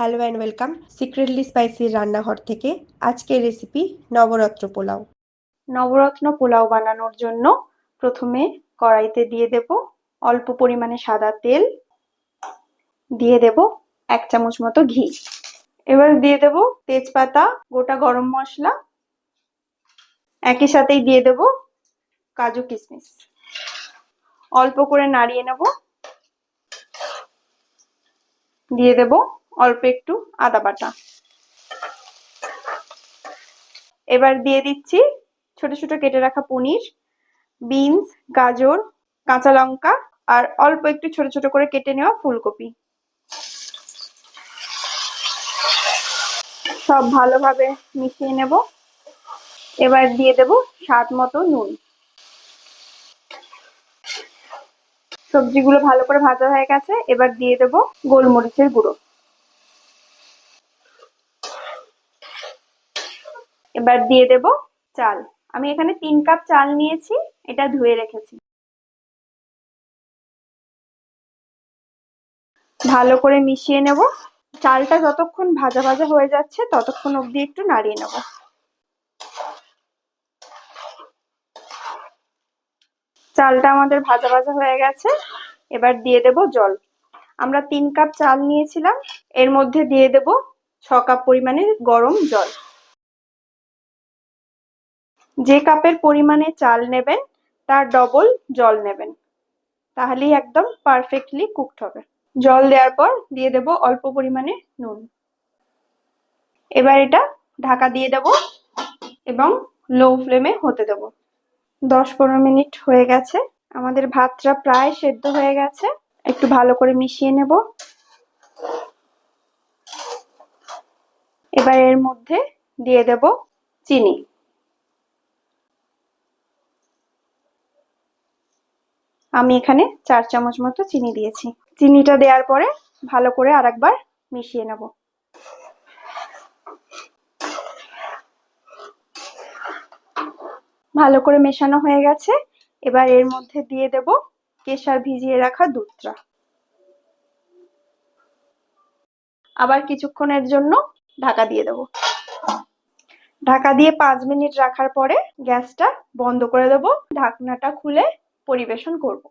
Hello and welcome secretly spicy রান্নাঘর থেকে আজকের রেসিপি নবরত্ন পোলাও। নবরত্ন পোলাও বানানোর জন্য প্রথমে কড়াইতে দিয়ে দেব অল্প পরিমাণে সাদা তেল। দিয়ে দেব এক চামচ মতো ঘি। এবার দিয়ে দেব তেজপাতা, গোটা গরম মশলা। একই সাথেই দিয়ে দেব কাজু কিশমিশ অল্প করে নাড়িয়ে নেব। দিয়ে দেব অল্প একটু আদা বাটা। এবার দিয়ে দিচ্ছি ছোট ছোট কেটে রাখা পনির, বিনস, গাজর, কাঁচা লঙ্কা আর অল্প একটু ছোট ছোট করে কেটে নেওয়া ফুলকপি। সব ভালোভাবে মিশিয়ে নেব। এবার দিয়ে দেব স্বাদ মতো নুন। সবজিগুলো ভালো করে ভাজা হয়ে গেছে, এবার দিয়ে দেব গোলমরিচের গুঁড়ো। এবার দিয়ে দেব চাল। আমি এখানে তিন কাপ চাল নিয়েছি, এটা ধুয়ে রেখেছি। ভালো করে মিশিয়ে নেব। চালটা যতক্ষণ ভাজা ভাজা হয়ে যাচ্ছে, ততক্ষণ অবধি একটু নাড়িয়ে নেব। চালটা আমাদের ভাজা ভাজা হয়ে গেছে, এবার দিয়ে দেব জল। আমরা তিন কাপ চাল নিয়েছিলাম, এর মধ্যে দিয়ে দেব ছ কাপ পরিমাণে গরম জল। যে কাপের পরিমাণে চাল নেবেন, তার ডবল জল নেবেন। তাহলেই একদম পারফেক্টলি কুকড হবে। জল দেওয়ার পর দিয়ে দেব অল্প পরিমাণে নুন। এবার এটা ঢাকা দিয়ে দেব এবং লো ফ্লেমে হতে দেব। দশ পনেরো মিনিট হয়ে গেছে। আমাদের ভাতটা প্রায় সেদ্ধ হয়ে গেছে। একটু ভালো করে মিশিয়ে নেব। এবার এর মধ্যে দিয়ে দেব চিনি। আমি এখানে চার চামচ মতো চিনি দিয়েছি। চিনিটা দেওয়ার পরে ভালো করে আরেকবার মিশিয়ে নেব। ভালো করে মেশানো হয়ে গেছে। এবার এর মধ্যে দিয়ে দেব কেশার ভিজিয়ে রাখা দুধটা। আবার কিছুক্ষণের জন্য ঢাকা দিয়ে দেব। ঢাকা দিয়ে পাঁচ মিনিট রাখার পরে গ্যাসটা বন্ধ করে দেব। ঢাকনাটা খুলে পরিবেশন করব।